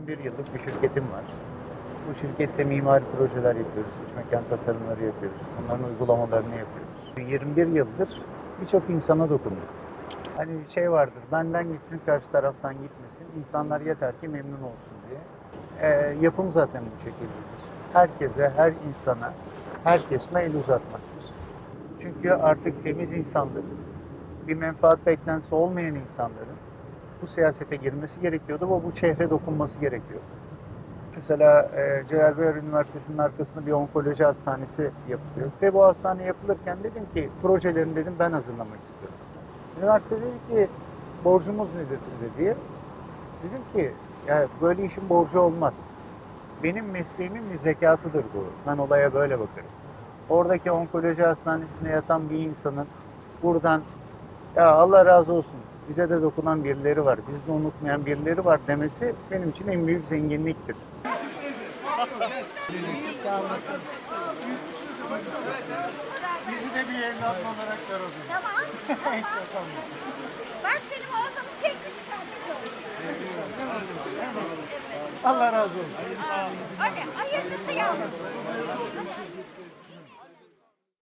21 yıllık bir şirketim var. Bu şirkette mimari projeler yapıyoruz, iç mekan tasarımları yapıyoruz, bunların uygulamalarını yapıyoruz. 21 yıldır birçok insana dokunduk. Hani bir şey vardır, benden gitsin karşı taraftan gitmesin, insanlar yeter ki memnun olsun diye. Ee, yapım zaten bu şekildedir. Herkese, her insana, herkes mail uzatmaktır. Çünkü artık temiz insanların, bir menfaat beklentisi olmayan insanların bu siyasete girmesi gerekiyordu ve bu şehre dokunması gerekiyordu. Mesela e, Celal Bayar Üniversitesi'nin arkasında bir onkoloji hastanesi yapılıyor. Ve bu hastane yapılırken dedim ki projelerini dedim ben hazırlamak istiyorum. Üniversite dedi ki borcumuz nedir size diye. Dedim ki ya böyle işin borcu olmaz. Benim mesleğimin bir zekatıdır bu. Ben olaya böyle bakarım. Oradaki onkoloji hastanesinde yatan bir insanın buradan ya Allah razı olsun bize de dokunan birileri var, biz de unutmayan birileri var demesi benim için en büyük zenginliktir. Bizi de bir evlat olarak gör o zaman. Tamam. Bak benim oğlum tek küçük kardeş oldu. Allah razı olsun. Hadi hayırlısı yavrum.